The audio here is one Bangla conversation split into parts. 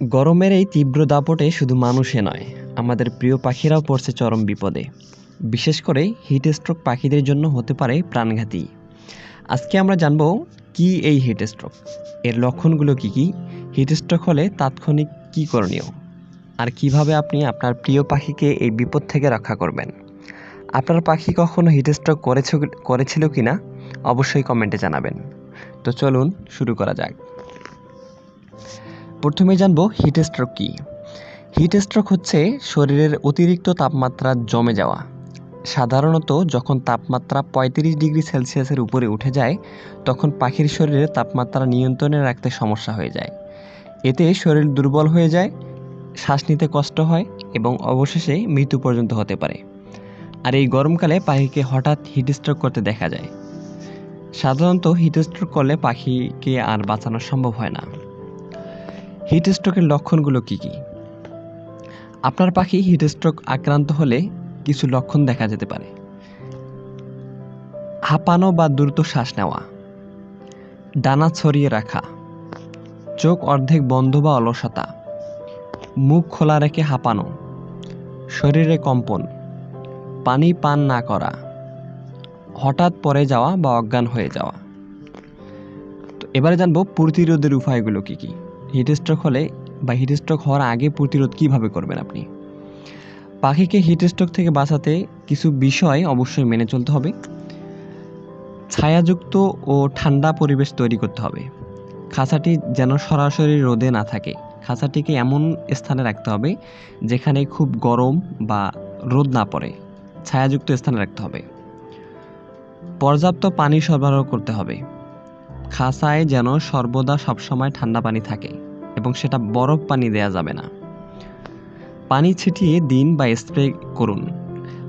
গরমের এই তীব্র দাপটে শুধু মানুষে নয়, আমাদের প্রিয় পাখিরাও পড়ছে চরম বিপদে। বিশেষ করে হিট স্ট্রোক পাখিদের জন্য হতে পারে প্রাণঘাতী। আজকে আমরা জানব কি এই হিট স্ট্রোক এর লক্ষণগুলো কি কি? হিট স্ট্রোক হলে তাৎক্ষণিক কী করণীয়? আর কীভাবে আপনি আপনার প্রিয় পাখিকে এই বিপদ থেকে রক্ষা করবেন? আপনার পাখি কখনো হিট স্ট্রোক করেছে, করেছিল কি না অবশ্যই কমেন্টে জানাবেন। তো চলুন শুরু করা যাক। প্রথমে জানব হিট স্ট্রোক কী। হিট স্ট্রোক হচ্ছে শরীরের অতিরিক্ত তাপমাত্রা জমে যাওয়া। সাধারণত যখন তাপমাত্রা পঁয়ত্রিশ ডিগ্রি সেলসিয়াসের উপরে উঠে যায়, তখন পাখির শরীরে তাপমাত্রা নিয়ন্ত্রণে রাখতে সমস্যা হয়ে যায়। এতে শরীর দুর্বল হয়ে যায়, শ্বাস নিতে কষ্ট হয় এবং অবশেষে মৃত্যু পর্যন্ত হতে পারে। আর এই গরমকালে পাখিকে হঠাৎ হিট স্ট্রোক করতে দেখা যায়। সাধারণত হিট স্ট্রোক করলে পাখিকে আর বাঁচানো সম্ভব হয় না। হিট স্ট্রোকের লক্ষণগুলো কী কী? আপনার পাখি হিট স্ট্রোক আক্রান্ত হলে কিছু লক্ষণ দেখা যেতে পারে। হাঁপানো বা দ্রুত শ্বাস নেওয়া। ডানা ছড়িয়ে রাখা। চোখ অর্ধেক বন্ধ বা অলসতা। মুখ খোলা রেখে হাঁপানো। শরীরে কম্পন। পানি পান না করা। হঠাৎ পরে যাওয়া বা অজ্ঞান হয়ে যাওয়া। তো এবারে জানব প্রতিরোধের উপায়গুলো কী কী? হিট স্ট্রোক হলে বা হিট স্ট্রোক হওয়ার আগে প্রতিরোধ কীভাবে করবেন আপনি? পাখিকে হিট স্ট্রোক থেকে বাঁচাতে কিছু বিষয় অবশ্যই মেনে চলতে হবে। ছায়াযুক্ত ও ঠান্ডা পরিবেশ তৈরি করতে হবে। খাঁচাটি যেন সরাসরি রোদে না থাকে। খাঁচাটিকে এমন স্থানে রাখতে হবে যেখানে খুব গরম বা রোদ না পড়ে। ছায়াযুক্ত স্থানে রাখতে হবে। পর্যাপ্ত পানি সরবরাহ করতে হবে। খাঁচায় যেন সর্বদা সবসময় ঠান্ডা পানি থাকে এবং সেটা বরফ পানি দেয়া যাবে না। পানি ছিটিয়ে দিন বা স্প্রে করুন।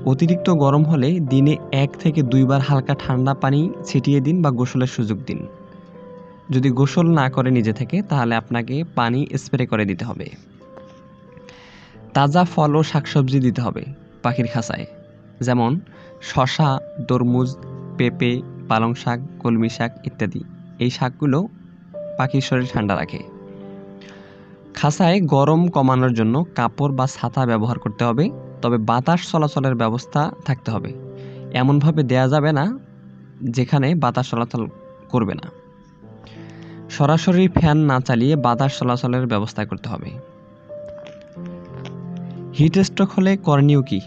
অতিরিক্ত গরম হলে দিনে এক থেকে দুইবার হালকা ঠান্ডা পানি ছিটিয়ে দিন বা গোসলের সুযোগ দিন। যদি গোসল না করে নিজে থেকে, তাহলে আপনাকে পানি স্প্রে করে দিতে হবে। তাজা ফল ও শাকসবজি দিতে হবে পাখির খাঁচায় যেমন শশা তরমুজ, পেঁপে পালং শাক কলমি শাক ইত্যাদি। এই শাকগুলো পাখির শরীর ঠান্ডা রাখে। খাসায় গরম কমানোর জন্য কাপড় বা ছাতা ব্যবহার করতে হবে, তবে বাতাস চলাচলের ব্যবস্থা থাকতে হবে। এমনভাবে দেয়া যাবে না যেখানে বাতাস চলাচল করবে না। সরাসরি ফ্যান না চালিয়ে বাতাস চলাচলের ব্যবস্থা করতে হবে। হিট স্ট্রোক হলে করণীয় কি?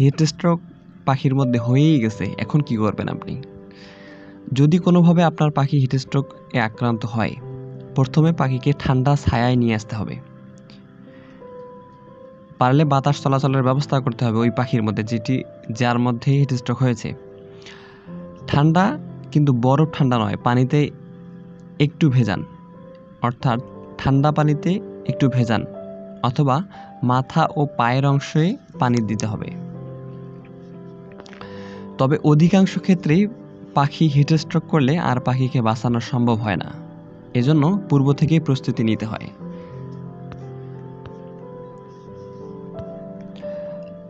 হিট স্ট্রোক পাখির মধ্যে হয়েই গেছে, এখন কি করবেন আপনি? যদি কোনোভাবে আপনার পাখি হিট স্ট্রোক এ আক্রান্ত হয়, প্রথমে পাখিকে ঠান্ডা ছায়ায় নিয়ে আসতে হবে। পারলে বাতাস চলাচলের ব্যবস্থা করতে হবে ওই পাখির মধ্যে যেটি, যার মধ্যে হিট স্ট্রোক হয়েছে। ঠান্ডা কিন্তু বরফ ঠান্ডা নয়, পানিতে একটু ভেজান। অর্থাৎ ঠান্ডা পানিতে একটু ভেজান, অথবা মাথা ও পায়ের অংশে পানি দিতে হবে। তবে অধিকাংশ ক্ষেত্রেই পাখি হিট স্ট্রোক করলে আর পাখিকে বাঁচানো সম্ভব হয় না। এজন্য পূর্ব থেকেই প্রস্তুতি নিতে হয়।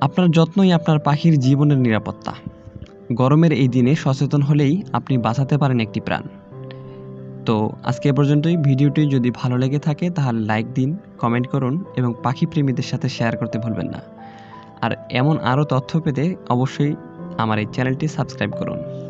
আপনার যত্নই আপনার পাখির জীবনের নিরাপত্তা। গরমের এই দিনে সচেতন হলেই আপনি বাঁচাতে পারেন একটি প্রাণ। তো আজকে পর্যন্তই। ভিডিওটি যদি ভালো লেগে থাকে তাহলে লাইক দিন, কমেন্ট করুন এবং পাখি প্রেমীদের সাথে শেয়ার করতে ভুলবেন না। আর এমন আরও তথ্য পেতে অবশ্যই আমার এই চ্যানেলটি সাবস্ক্রাইব করুন।